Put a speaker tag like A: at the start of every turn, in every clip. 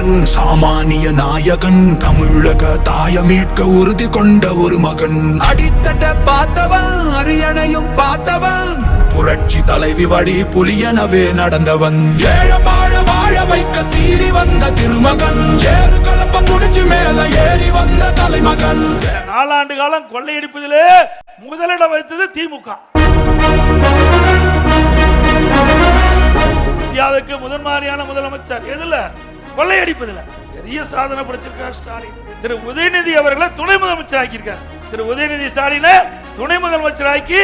A: நாயகன் சாமானிய நாயகன் தமிழக தாய மீட்க உறுதி கொண்ட ஒரு மகன். அடித்தட்ட பார்த்தவன் அரியணையும் பார்த்தவன் புரட்சி தலைவி வழி புலியனவே நடந்தவன். ஏழ வாழ வாழ வைக்க சீறி வந்த திருமகன் ஏறு கலப்ப புடிச்சு மேல ஏறி வந்த தலைமகன்.
B: நாலாண்டு காலம் கொள்ளையடிப்பதிலே முதலிடம் வைத்தது திமுக. இந்தியாவுக்கு முதன்மாரியான முதலமைச்சர் எதுல? கொள்ளையடிப்பதில் பெரிய சாதனை படைச்சிருக்கார் ஸ்டாலின். திரு உதயநிதி அவர்களை துணை முதலமைச்சர் ஆக்கியிருக்கார். திரு உதயநிதி ஸ்டாலினை துணை முதலமைச்சர் ஆக்கி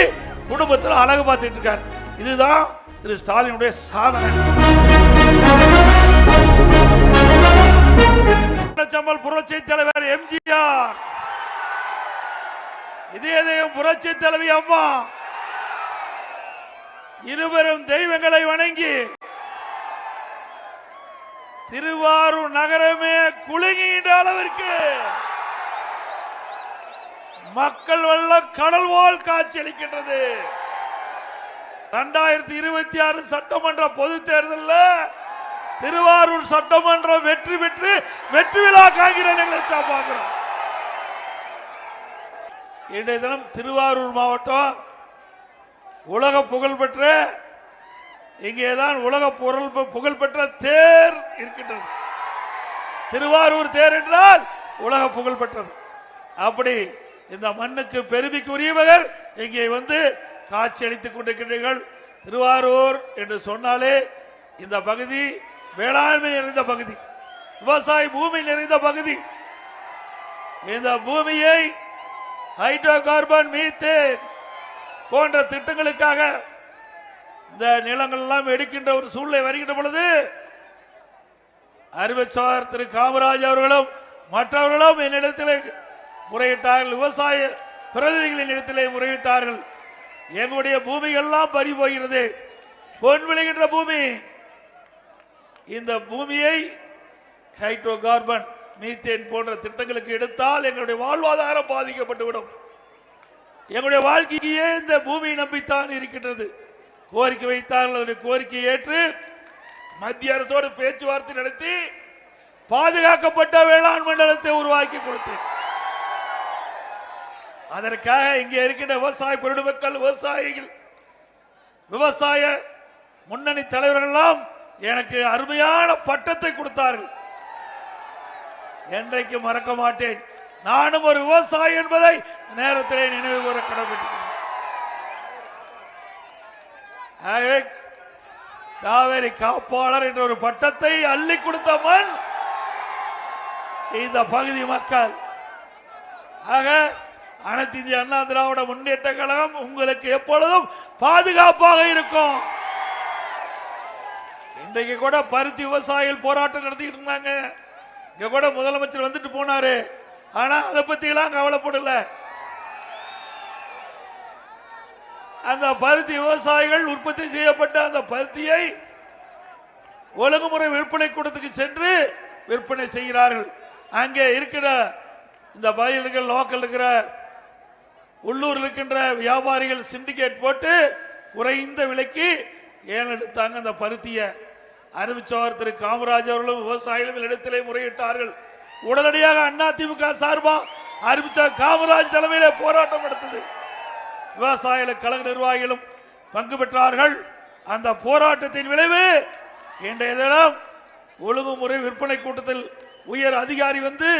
B: குடும்பத்தில் அழகு பார்த்துட்டு இருக்கார். இதுதான் திரு ஸ்டாலினுடைய சாதனை. சம்பல் புரட்சி தலைவர் எம்ஜிஆர். இதயம் புரட்சி தலைவி அம்மா. இருவரும் தெய்வங்களை வணங்கி திருவாரூர் நகரமே குலுங்குகின்ற அளவிற்கு மக்கள் வெள்ளம் கடல் போல் காட்சியளிக்கின்றது இரண்டாயிரத்தி இருபத்தி ஆறு சட்டமன்ற பொது தேர்தலில் திருவாரூர் சட்டமன்றம் வெற்றி பெற்று வெற்றி விழா காண்கிற நிகழ்ச்சியா பார்க்கிறோம் இன்றைய தினம் திருவாரூர் மாவட்டம் உலக புகழ்பெற்ற இங்கேதான் உலக பொருள் புகழ்பெற்ற தேர் இருக்கின்றது. திருவாரூர் தேர் என்றால் உலக புகழ்பெற்றது. அப்படி இந்த மண்ணுக்கு பெருமைக்குரியவர் இங்கே வந்து காட்சி அளித்துக் கொண்டிருக்கின்றீர்கள். திருவாரூர் என்று சொன்னாலே இந்த பகுதி வேளாண்மை நிறைந்த பகுதி விவசாய பூமி நிறைந்த பகுதி. இந்த பூமியை ஹைட்ரோ கார்பன் மீத்தேன் போன்ற திட்டங்களுக்காக இந்த நிலங்கள் எல்லாம் எடுக்கின்ற ஒரு சூழ்நிலை வருகின்ற பொழுது அறிவச்சார் திரு காமராஜ் அவர்களும் மற்றவர்களும் என்னிடத்தில் முறையிட்டார்கள். விவசாய பிரதிநிதிகளின் இடத்திலே முறையிட்டார்கள். எங்களுடைய பூமிகள்லாம் பறி போகிறது. பொன் விளைகின்ற பூமி. இந்த பூமியை ஹைட்ரோ கார்பன் மீத்தேன் போன்ற திட்டங்களுக்கு எடுத்தால் எங்களுடைய வாழ்வாதாரம் பாதிக்கப்பட்டுவிடும். எங்களுடைய வாழ்க்கையே இந்த பூமியை நம்பித்தான் இருக்கின்றது. கோரிக்கை வைத்தார்கள். அதனுடைய கோரிக்கை ஏற்று மத்திய அரசோடு பேச்சுவார்த்தை நடத்தி பாதுகாக்கப்பட்ட வேளாண் மண்டலத்தை உருவாக்கி கொடுத்தேன். அதற்காக இங்கே இருக்கின்ற விவசாய பொருட்கள் விவசாயிகள் விவசாய முன்னணி தலைவர்கள் எல்லாம் எனக்கு அருமையான பட்டத்தை கொடுத்தார்கள். என்றைக்கு மறக்க மாட்டேன். நானும் ஒரு விவசாயி என்பதை நேரத்திலே நினைவு கூற கடமைப்பட்டிருக்கிறேன் ஆகவே காவேரி காப்பாளர் என்ற ஒரு பட்டத்தை அள்ளி கொடுத்த மண் இந்த பகுதி மக்கள். ஆக அனைத்து இந்திய அண்ணா திராவிட முன்னேற்ற கழகம் உங்களுக்கு எப்பொழுதும் பாதுகாப்பாக இருக்கும். இன்றைக்கு கூட பருத்தி விவசாயிகள் போராட்டம் நடத்திட்டு இருந்தாங்க. இங்க கூட முதலமைச்சர் வந்துட்டு போனாரு. ஆனா அதை பத்தி எல்லாம் கவலைப்படல. அந்த பருத்தி விவசாயிகள் உற்பத்தி செய்யப்பட்ட அந்த பருத்தியை ஒழுங்குமுறை விற்பனை கூடத்துக்கு சென்று விற்பனை செய்கிறார்கள். அங்கே இருக்கிற இந்த பயிர்கள் லோக்கல் இருக்கிற உள்ளூர் இருக்கின்ற வியாபாரிகள் சிண்டிகேட் போட்டு குறைந்த விலைக்கு ஏன் எடுத்தாங்க அந்த பருத்தியை. அறிவிச்சவர் திரு காமராஜ் அவர்களும் விவசாயிகளும் இடத்திலே முறையிட்டார்கள். உடனடியாக அண்ணா திமுக சார்பா அறிவிச்ச காமராஜ் தலைமையிலே போராட்டம் நடத்தது விவசாய கழக நிர்வாகிகளும் பங்கு பெற்றார்கள். அந்த போராட்டத்தின் விளைவு இன்றைய தினம் ஒழுங்குமுறை விற்பனை கூட்டத்தில் உயர் அதிகாரி வந்து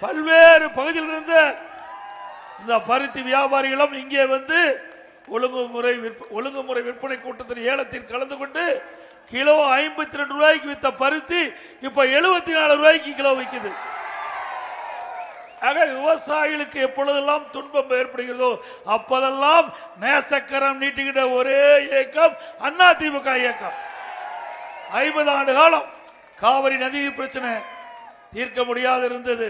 B: பல்வேறு பகுதியில் இருந்த இந்த பருத்தி வியாபாரிகளும் இங்கே வந்து ஒழுங்குமுறை விற்ப- ஒழுங்குமுறை விற்பனை கூட்டத்தில் ஏலத்தில் கலந்து கொண்டு கிலோ ஐம்பத்தி ரெண்டு ரூபாய்க்கு வித்த பருத்தி இப்ப எழுபத்தி நாலு ரூபாய்க்கு கிலோ விற்குது. ஆக விவசாயிகளுக்கு எப்பொழுதெல்லாம் துன்பம் ஏற்படுகிறதோ அப்போதெல்லாம் நேசக்கரம் நீட்டுகின்ற ஒரே இயக்கம் அண்ணா திமுக இயக்கம். ஐம்பது ஆண்டு காலம் காவிரி நதி பிரச்சனை தீர்க்க முடியாது இருந்தது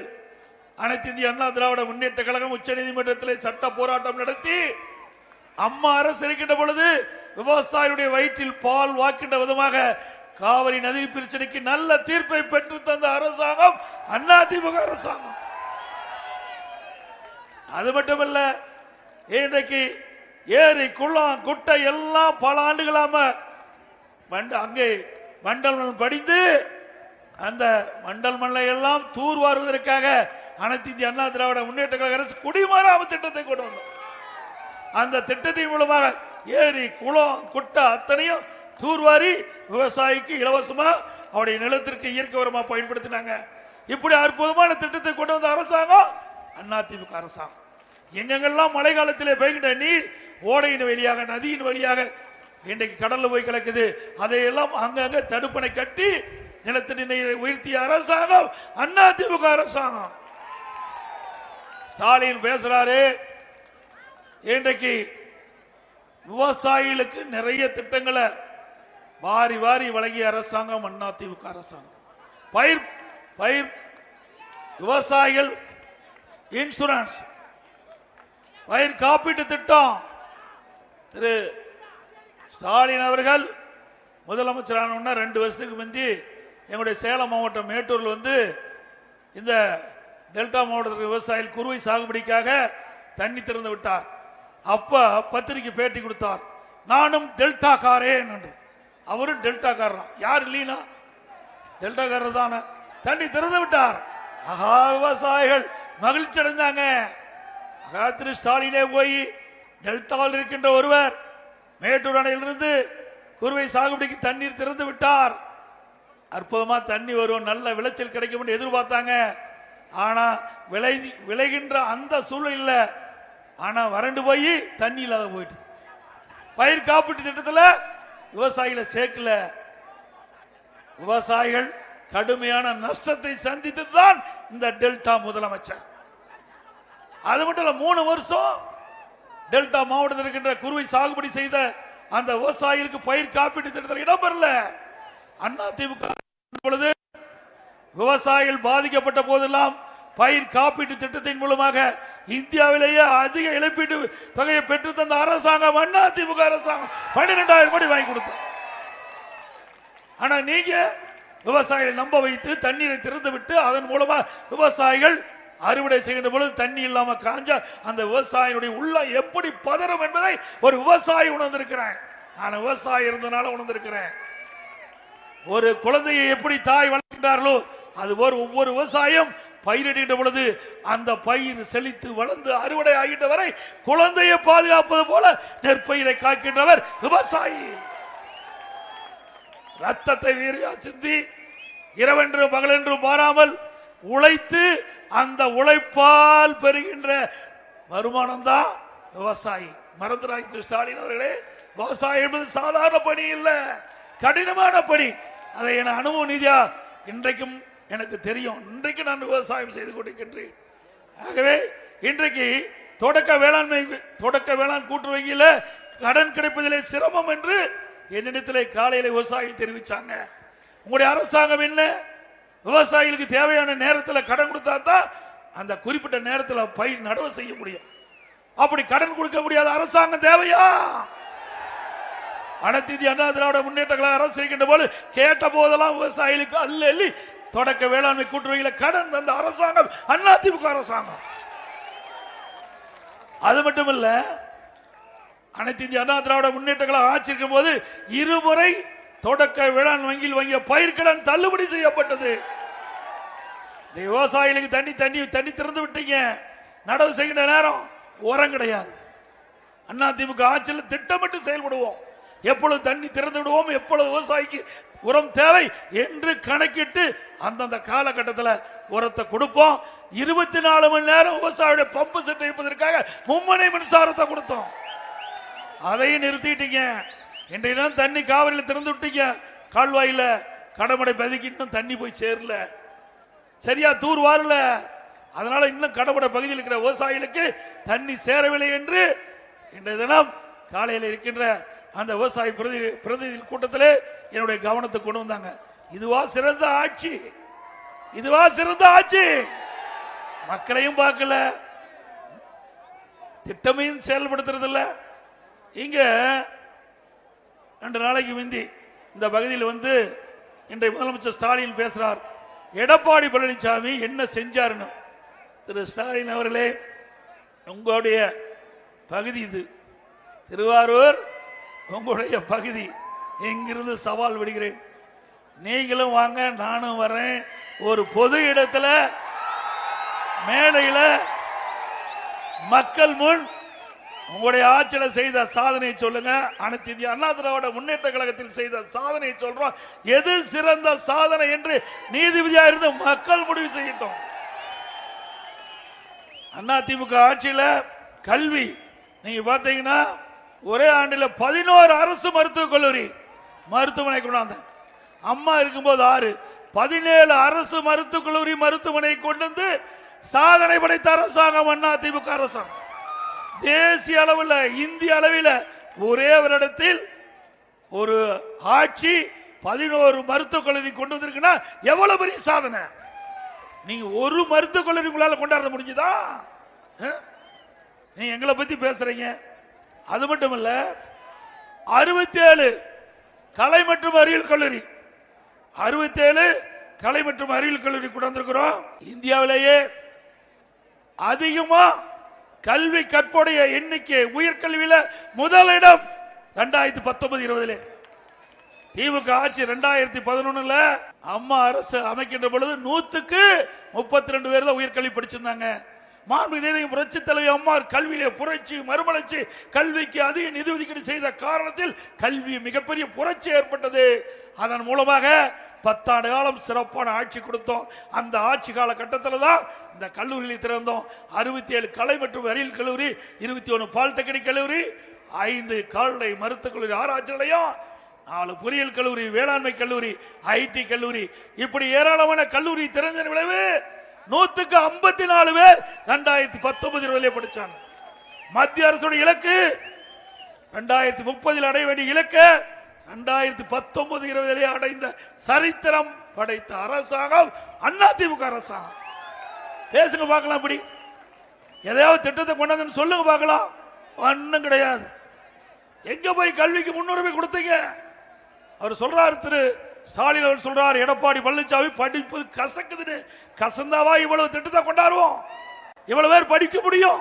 B: அனைத்து இந்திய அண்ணா திராவிட முன்னேற்ற கழகம் உச்ச நீதிமன்றத்தில் சட்ட போராட்டம் நடத்தி அம்மா அரசு இருக்கின்ற பொழுது விவசாயியுடைய வயிற்றில் பால் வாக்கின்ற விதமாக காவிரி நதி பிரச்சனைக்கு நல்ல தீர்ப்பை பெற்று தந்த அரசாங்கம் அதிமுக அரசாங்கம். அது மட்டுமல்ல இன்றைக்கு ஏரி குளம் குட்டை எல்லாம் பல ஆண்டுகளாம வண்ட அங்கே மண்டல் மண் படிந்து அந்த மண்டல் மண்ணை எல்லாம் தூர்வாருவதற்காக அனைத்து இந்திய அண்ணா திராவிட முன்னேற்ற கழக அரசு குடிமராம திட்டத்தை கொண்டு வந்தோம் அந்த திட்டத்தின் மூலமாக ஏரி குளம் குட்டை அத்தனையும் தூர்வாரி விவசாயிக்கு இலவசமா அவருடைய நிலத்திற்கு இயற்கை உரமா பயன்படுத்தினாங்க. இப்படி அற்புதமான திட்டத்தை கொண்டு வந்த அரசாங்கம் அதிமுக அரசாங்கம். எங்கெங்கெல்லாம் மழை காலத்திலே பெய்கின்ற நீர் ஓடையின் வழியாக நதியின் வழியாக இன்றைக்கு கடல்ல போய் கிடக்குது அதையெல்லாம் அங்கங்க தடுப்பணை கட்டி நிலத்தடி நீரை உயர்த்திய அரசாங்கம் அதிமுக அரசாங்கம். ஸ்டாலின் பேசுறாரு இன்றைக்கு விவசாயிகளுக்கு நிறைய திட்டங்களை வாரி வாரி வழங்கிய அரசாங்கம் அதிமுக அரசாங்கம். பயிர் பயிர் விவசாயிகள் இன்சூரன்ஸ் பயிர் காப்பீட்டு திட்டம். திரு ஸ்டாலின் அவர்கள் முதலமைச்சரான ரெண்டு வருஷத்துக்கு முந்தி எங்களுடைய சேலம் மாவட்டம் மேட்டூரில் வந்து இந்த டெல்டா மாவட்டத்தில் விவசாயிகள் குறுவை சாகுபடிக்காக தண்ணி திறந்து விட்டார். அப்போ பத்திரிக்கை பேட்டி கொடுத்தார். நானும் டெல்டா காரேன் என்று. அவரும் டெல்டா காரன் யார் இல்லைனா டெல்டா காரர் தானே. தண்ணி திறந்து விட்டார். ஆஹா விவசாயிகள். மகிழ்ச்சி அடைந்தாங்க. ராத்திரி ஸ்டாலினே போய் டெல்டாவில் இருக்கின்ற ஒருவர் மேட்டூர் அணையிலிருந்து குறுவை சாகுபடிக்கு தண்ணீர் திறந்து விட்டார். அற்புதமா தண்ணி வரும் நல்ல விளைச்சல் கிடைக்கும் என்று எதிர்பார்த்தாங்க. ஆனா விளை விளைகின்ற அந்த சூழ்நிலையில ஆனா வறண்டு போய் தண்ணி இல்லாத போயிட்டு. பயிர் காப்பீட்டு திட்டத்தில் விவசாயிகளை சேர்க்கல. விவசாயிகள் கடுமையான நஷ்டத்தை சந்தித்து தான் இந்த டெல்டா முதலமைச்சர். அது மட்டும் இல்ல மூணு வருஷம் டெல்டா மாவட்டத்தில் இருக்கின்ற குருவை சாகுபடி செய்த அந்த விவசாயிகளுக்கு பயிர் காப்பீட்டு திட்டத்தில் இடம்பெறல அண்ணா திமுக பொழுது விவசாயிகள் பாதிக்கப்பட்ட போதெல்லாம் பயிர் காப்பீட்டு திட்டத்தின் மூலமாக இந்தியாவிலேயே அதிக இழப்பீட்டு தொகையை பெற்று தந்த அரசாங்கம் அண்ணா திமுக அரசாங்கம் பன்னிரெண்டாயிரம் கோடி வாங்கி கொடுத்தோம் ஆனா நீங்க விவசாயிகளை நம்ப வைத்து தண்ணீரை திறந்து விட்டு அதன் மூலமா விவசாயிகள் அறுவடை செய்கின்ற பொழுது தண்ணி இல்லாம காஞ்சா அந்த விவசாயினுடைய உள்ள எப்படி பதறும் என்பதை ஒரு விவசாயி உணர்ந்திருக்கிறேன். நான் விவசாயி இருந்தனால உணர்ந்திருக்கிறேன். ஒரு குழந்தையை எப்படி தாய் வளர்க்கின்றார்களோ அது ஒரு ஒவ்வொரு விவசாயம் பயிரிடுகின்ற பொழுது அந்த பயிர் செழித்து வளர்ந்து அறுவடை ஆகின்ற வரை குழந்தையை பாதுகாப்பது போல நெற்பயிரை காக்கின்றவர் விவசாயி. ரத்தத்தை வீரியா சிந்தி இரவென்று மகளென்று மாறாமல் உழைத்து அந்த உழைப்பால் பெறுகின்ற வருமானம் தான் விவசாயி. மறந்துராய் திரு ஸ்டாலின் அவர்களே விவசாயம் என்பது சாதாரண பணி இல்லை கடினமான பணி. அதை என அனுபவ நீதியா இன்றைக்கும் எனக்கு தெரியும். இன்றைக்கு நான் விவசாயம் செய்து கொண்டிருக்கின்றேன். ஆகவே இன்றைக்கு தொடக்க வேளாண்மை தொடக்க வேளாண் கூட்டு வங்கியில் கடன் கிடைப்பதிலே சிரமம் என்று என்னிடத்திலே காலையில் விவசாயிகள் தெரிவித்தாங்க உங்களுடைய அரசாங்கம் என்ன? விவசாயிகளுக்கு தேவையான நேரத்தில் கடன் கொடுத்தா தான் அந்த குறிப்பிட்ட நேரத்தில் பயிர் நடவு செய்ய முடியும். அப்படி கடன் கொடுக்க முடியாத அரசாங்கம் தேவையா? அனைத்து அண்ணா திராவிட முன்னேற்ற கழக அரசு இருக்கின்ற போது கேட்ட போதெல்லாம் விவசாயிகளுக்கு அல்ல அள்ளி தொடக்க வேளாண்மை கூட்டுறவையில் கடன் தந்த அரசாங்கம் அண்ணா திமுக அரசாங்கம். அது மட்டுமல்ல அனைத்து இந்திய அண்ணா திராவிட முன்னேற்ற ஆட்சி இருக்கும் போது இருமுறை தொடக்க வேளாண் வங்கியில் வாங்கிய பயிர்கடன் தள்ளுபடி செய்யப்பட்டது. விவசாயிகளுக்கு தண்ணி தண்ணி தண்ணி திறந்து விட்டீங்க. நடவு செய்கிற நேரம் உரம் கிடையாது. அண்ணா திமுக ஆட்சியில் திட்டமிட்டு செயல்படுவோம். எப்பொழுது தண்ணி திறந்து விடுவோம் எப்பொழுது விவசாயிக்கு உரம் தேவை என்று கணக்கிட்டு அந்தந்த காலகட்டத்தில் உரத்தை கொடுப்போம். இருபத்தி நாலு மணி நேரம் விவசாயியுடைய பம்பு செட் வைப்பதற்காக மும்மனை மின்சாரத்தை கொடுத்தோம். அதையும் நிறுத்திட்டீங்க. இன்றைய தண்ணி காவிரியில் திறந்து விட்டீங்க. கால்வாயில கடமடை பகுதிக்கு இன்னும் தண்ணி போய் சேரல. சரியா தூர் வாரல. அதனால இன்னும் கடமடை பகுதியில் இருக்கிற விவசாயிகளுக்கு தண்ணி சேரவில்லை என்று இன்றைய தினம் காலையில் இருக்கின்ற அந்த விவசாய பிரதி பிரதிநிதி கூட்டத்திலே என்னுடைய கவனத்தை கொண்டு வந்தாங்க. இதுவா சிறந்த ஆட்சி. இதுவா சிறந்த ஆட்சி. மக்களையும் பார்க்கல. திட்டமையும் செயல்படுத்துறது இல்லை இங்க ரெண்டு நாளைக்கு முந்தி இந்த பகுதியில் வந்து இன்றைய முதலமைச்சர் ஸ்டாலின் பேசுகிறார் எடப்பாடி பழனிசாமி என்ன செஞ்சாருன்னு. திரு ஸ்டாலின் அவர்களே உங்களுடைய பகுதி இது. திருவாரூர் உங்களுடைய பகுதி. இங்கிருந்து சவால் விடுகிறேன். நீங்களும் வாங்க நானும் வரேன் ஒரு பொது இடத்துல மேடையில் மக்கள் முன் உங்களுடைய ஆட்சியில செய்த சாதனை சொல்லுங்க. அனைத்து இந்திய அண்ணா திராவிட முன்னேற்ற கழகத்தில் செய்த சாதனை சொல்றோம். எது சிறந்த சாதனை என்று நீதிபதியா இருந்து மக்கள் முடிவு செய்யட்டும். அண்ணா திமுக ஆட்சியில கல்வி நீங்க பாத்தீங்கன்னா ஒரே ஆண்டுல பதினோரு அரசு மருத்துவக் கல்லூரி மருத்துவமனை கொண்டாந்த அம்மா இருக்கும்போது ஆறு பதினேழு அரசு மருத்துவக் கல்லூரி மருத்துவமனை கொண்டு வந்து சாதனை படைத்த அரசாங்கம் அண்ணா திமுக அரசாங்கம். தேசிய அளவில் இந்திய அளவில் ஒரே ஒரு இடத்தில் ஒரு ஆட்சி பதினோரு மருத்துவ கல்லூரி கொண்டு வந்திருக்குன்னா எவ்வளவு பெரிய சாதனை? நீங்க ஒரு மருத்துவ கல்லூரி உங்களால் கொண்டாட முடிஞ்சுதா? நீ எங்களை பத்தி பேசுறீங்க. அது மட்டும் இல்ல அறுபத்தி ஏழு கலை மற்றும் அறிவியல் கல்லூரி. அறுபத்தி ஏழு கலை மற்றும் அறிவியல் கல்லூரி கொண்டு வந்திருக்கிறோம். இந்தியாவிலேயே அதிகமாக கல்வி கற்புடைய எண்ணிக்கை உயர்கல்வியில முதலிடம் ரெண்டாயிரத்தி பத்தொன்பது இருபதுல. திமுக ஆட்சி ரெண்டாயிரத்தி பதினொன்னுல அம்மா அரசு அமைக்கின்ற பொழுது நூத்துக்கு முப்பத்தி ரெண்டு பேர் தான் உயர்கல்வி படிச்சிருந்தாங்க. மாண்புமிகு புரட்சி தலைவி அம்மா கல்வியிலே புரட்சி மறுமலர்ச்சி கல்விக்கு அதிக நிதி ஒதுக்கீடு செய்த காரணத்தில் கல்வி மிகப்பெரிய புரட்சி ஏற்பட்டது. அதன் மூலமாக பத்தாண்டு காலம் சிறப்பான ஆட்சி கொடுத்தோம். அந்த ஆட்சி கால கட்டத்தில் தான் இந்த கல்லூரியில் திறந்தோம். அறுபத்தி ஏழு கலை மற்றும் அறிவியல் கல்லூரி இருபத்தி ஒன்று பாலிடெக்னிக் கல்லூரி ஐந்து கால்நடை மருத்துவக் கல்லூரி ஆராய்ச்சி நிலையம் நாலு பொறியியல் கல்லூரி வேளாண்மை கல்லூரி ஐடி கல்லூரி. இப்படி ஏராளமான கல்லூரி திறந்த விளைவு நூத்துக்கு ஐம்பத்தி நாலு பேர் ரெண்டாயிரத்தி பத்தொன்பது இருபதுல படிச்சாங்க. மத்திய அரசுடைய இலக்கு ரெண்டாயிரத்தி முப்பதில் அடைய வேண்டிய இலக்கு ரெண்டாயிரத்தி பத்தொன்பது இருபதிலே அடைந்த சரித்திரம் படைத்த அரசாங்கம் அண்ணா திமுக அரசாங்கம். பேசுங்க பார்க்கலாம் அப்படி எதையாவது திட்டத்தை கொண்டாந்து சொல்லுங்க பார்க்கலாம். ஒன்றும் கிடையாது. எங்க போய் கல்விக்கு முன்னுரிமை கொடுத்தீங்க? அவர் சொல்றாரு திரு ஸ்டாலின் அவர் சொல்றார் எடப்பாடி பழனிசாமி படிப்பு கசக்குதுன்னு. கசந்தாவா இவ்வளவு திட்டத்தை கொண்டாடுவோம்? இவ்வளவு பேர் படிக்க முடியும்?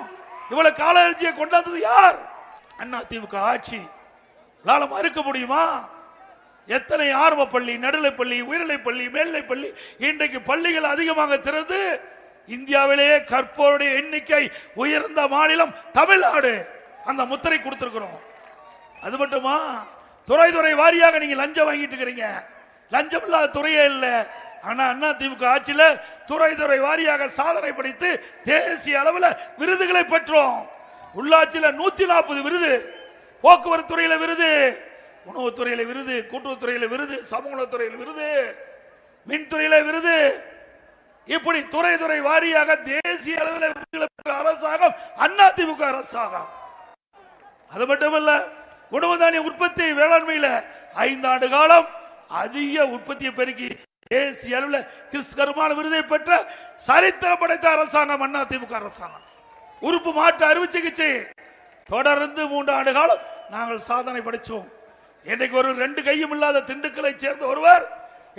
B: இவ்வளவு கால அரிசியை கொண்டாந்தது யார்? அண்ணா திமுக ஆட்சி. உங்களால மறுக்க முடியுமா? எத்தனை ஆர்வ பள்ளி நடுநிலைப்பள்ளி உயர்நிலைப்பள்ளி மேல்நிலைப்பள்ளி இன்றைக்கு பள்ளிகள் அதிகமாக திறந்து இந்தியாவிலேயே கற்போருடைய எண்ணிக்கை உயர்ந்த மாநிலம் தமிழ்நாடு. அந்த முத்திரை கொடுத்திருக்கிறோம். அது மட்டுமா? துறை துறை வாரியாக நீங்க லஞ்சம் வாங்கிட்டு இருக்கிறீங்க. லஞ்சம் இல்லாத துறையே இல்லை. ஆனா அண்ணா திமுக ஆட்சியில துறை துறை வாரியாக சாதனை படைத்து தேசிய அளவில் விருதுகளை பெற்றோம். உள்ளாட்சியில நூத்தி நாற்பது விருது. போக்குவரத்து துறையில விருது உணவுத்துறையில விருது கூட்டுறவுத்துறையில விருது சமூகத்துறையில் விருது மின்துறையில விருது. இப்படி துறை துறை வாரியாக தேசிய அளவில் பெற்ற அரசாங்கம் அண்ணா திமுக அரசாங்கம். அது மட்டுமல்ல உணவு தானிய உற்பத்தி வேளாண்மையில ஐந்தாண்டு காலம் அதிக உற்பத்தியை பெருக்கி தேசிய அளவில் கிறிஸ்கரமான விருதை பெற்ற சரித்திரம் படைத்த அரசாங்கம் அண்ணா திமுக அரசாங்கம். உறுப்பு மாற்று அறுவை சிகிச்சை தொடர்ந்து மூன்று ஆண்டு காலம் நாங்கள் சாதனை படைச்சோம். என்னைக்கு ஒரு ரெண்டு கையும் இல்லாத திண்டுக்கலை சேர்ந்த ஒருவர்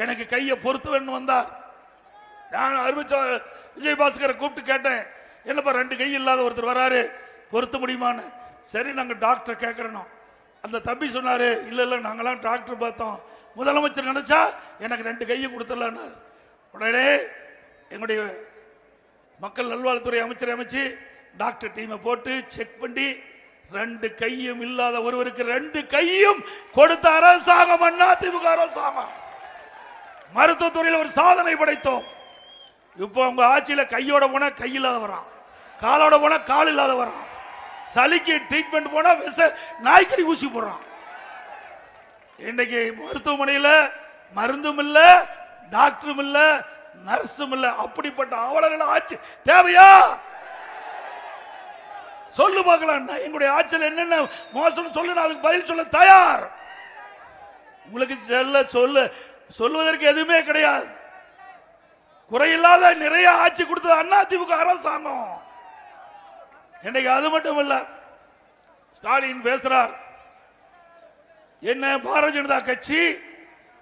B: எனக்கு கையை பொறுத்து வேணும் வந்தார். நான் அறிவிச்ச விஜய் பாஸ்கரை கூப்பிட்டு கேட்டேன் என்னப்பா ரெண்டு கை இல்லாத ஒருத்தர் வராரு பொருத்த முடியுமான்னு? சரி நாங்க டாக்டர் கேட்கறோம் அந்த தம்பி சொன்னாரு இல்ல இல்ல நாங்களாம் டாக்டர் பார்த்தோம். முதலமைச்சர் நினைச்சா எனக்கு ரெண்டு கையும் கொடுத்துடலான்னாரு. உடனே எங்களுடைய மக்கள் நல்வாழ்வுத்துறை அமைச்சரை அமைச்சு டாக்டர் டீமை போட்டு செக் பண்ணி ரெண்டு கையும் இல்லாத ஒருவருக்கு ரெண்டு கையும் கொடுத்த அரசாங்கம் அண்ணா திமுக அரசாங்கம். மருத்துவத்துறையில் ஒரு சாதனை படைத்தோம். இப்போ உங்க ஆட்சியில கையோட போனா கை இல்லாத வரான் காலோட போனா கால் இல்லாத வரான் சளிக்கு ட்ரீட்மெண்ட் போனா விச நாய்க்கடி ஊசி போடுறான். இன்னைக்கு மருத்துவமனையில மருந்தும் இல்ல டாக்டரும் இல்ல நர்ஸும் இல்ல. அப்படிப்பட்ட அவலங்கள் ஆட்சி தேவையா? சொல்லு பார்க்கலாம் நான் எங்களுடைய ஆட்சியில் என்னென்ன மோசம் சொல்லு நான் அதுக்கு பதில் சொல்ல தயார். உங்களுக்கு செல்ல சொல்ல. சொல்வதற்கு எதுவுமே கிடையாது. குறையில்லாத நிறைய ஆட்சி கொடுத்தது அண்ணா திமுக அரசாங்கம். இன்னைக்கு அது மட்டும் இல்ல ஸ்டாலின் பேசுறார். என்ன பாரதிய ஜனதா கட்சி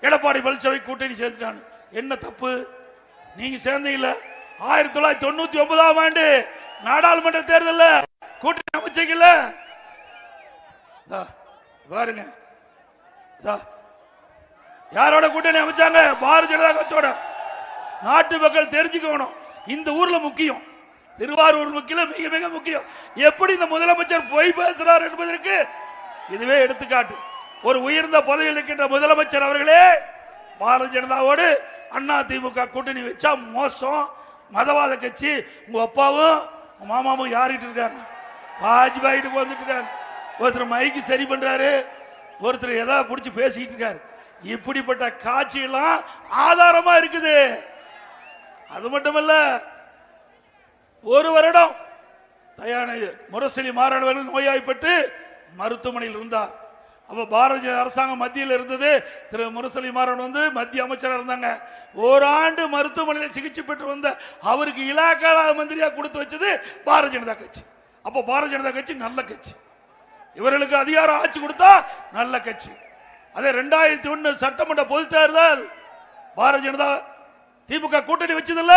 B: எடப்பாடி பழனிசாமி கூட்டணி சேர்ந்துட்டான் என்ன தப்பு? நீங்க சேர்ந்தீங்கல்ல. ஆயிரத்தி தொள்ளாயிரத்தி தொண்ணூத்தி ஒன்பதாம் ஆண்டு நாடாளுமன்ற தேர்தலில் கூட்டணி அமைச்சீங்கல்ல? பாருங்க. யாரோட கூட்டணி அமைச்சாங்க? பாரதிய ஜனதா கட்சியோட. நாட்டு மக்கள் தெரிஞ்சுக்கணும். இந்த ஊர்ல முக்கியம். திருவாரூர் முக்கியம் மிக மிக முக்கியம். எப்படி இந்த முதலமைச்சர் பொய் பேசுறார் என்பதற்கு இதுவே எடுத்துக்காட்டு. ஒரு உயர்ந்த பதவியில் இருக்கின்ற முதலமைச்சர் அவர்களே பாரதிய ஜனதாவோடு அண்ணா திமுக கூட்டணி வச்சா மோசம். மதவாத கட்சி உங்க அப்பாவும் மாமாவும் யாருகிட்ட இருக்காங்க? வாஜ்பாயிட்டு வந்துட்டு இருக்காங்க ஒருத்தர் மைக்கு சரி பண்றாரு. ஒருத்தர் எதாவது பிடிச்சி பேசிக்கிட்டு இருக்காரு. இப்படிப்பட்ட காட்சியெல்லாம் ஆதாரமா இருக்குது. அது மட்டுமல்ல ஒரு வருடம் தயாநிதி முரசொலி மாறானவர்கள் நோயாய்ப்பட்டு மருத்துவமனையில் இருந்தார். அப்போ பாரதிய அரசாங்கம் மத்தியில் இருந்தது. திரு முரசொலி மாறன் வந்து மத்திய அமைச்சராக இருந்தாங்க. ஓராண்டு மருத்துவமனையில் சிகிச்சை பெற்று வந்த அவருக்கு இலாக்கால மந்திரியா கொடுத்து வச்சது பாரதிய ஜனதா கட்சி. அப்போ பாரதிய ஜனதா கட்சி நல்ல கட்சி. இவர்களுக்கு அதிகாரம் ஆட்சி கொடுத்தா நல்ல கட்சி. அதே ரெண்டாயிரத்தி ஒன்று சட்டமன்ற பொது தேர்தல். பாரதிய ஜனதா திமுக கூட்டணி வச்சதில்ல.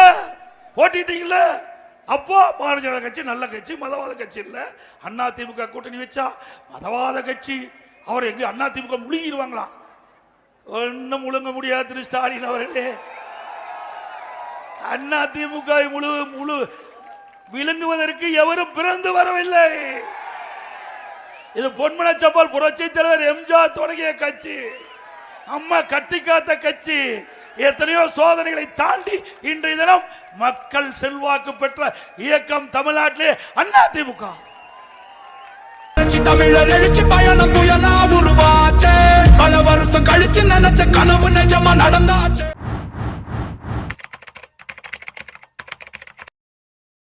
B: போட்டிட்டீங்கல்ல. அப்போ பாரதிய ஜனதா கட்சி நல்ல கட்சி மதவாத கட்சி இல்ல. அண்ணா திமுக கூட்டணி வச்சா மதவாத கட்சி. அவர் எங்க அண்ணா திமுக முழுங்கிடுவாங்களாம் ஒன்னும் முழுங்க முடியாது திரு ஸ்டாலின் அவர்களே. அண்ணா திமுக முழு முழு விழுங்குவதற்கு எவரும் பிறந்து வரவில்லை. இது பொன்மனச்சப்பால் புரட்சி தலைவர் எம்ஜிஆர் தொடங்கிய கட்சி. அம்மா கட்டி காத்த கட்சி. எத்தனையோ சோதனைகளை தாண்டி இன்றைய தினம் மக்கள் செல்வாக்கு பெற்ற இயக்கம் தமிழ்நாட்டிலே அண்ணா திமுக
A: தமிழர் எழுச்சி பயணம் புயலா உருவாச்சே. பல வருஷம் கழிச்சு நினைச்ச கனவு நிஜமா நடந்தாச்சு.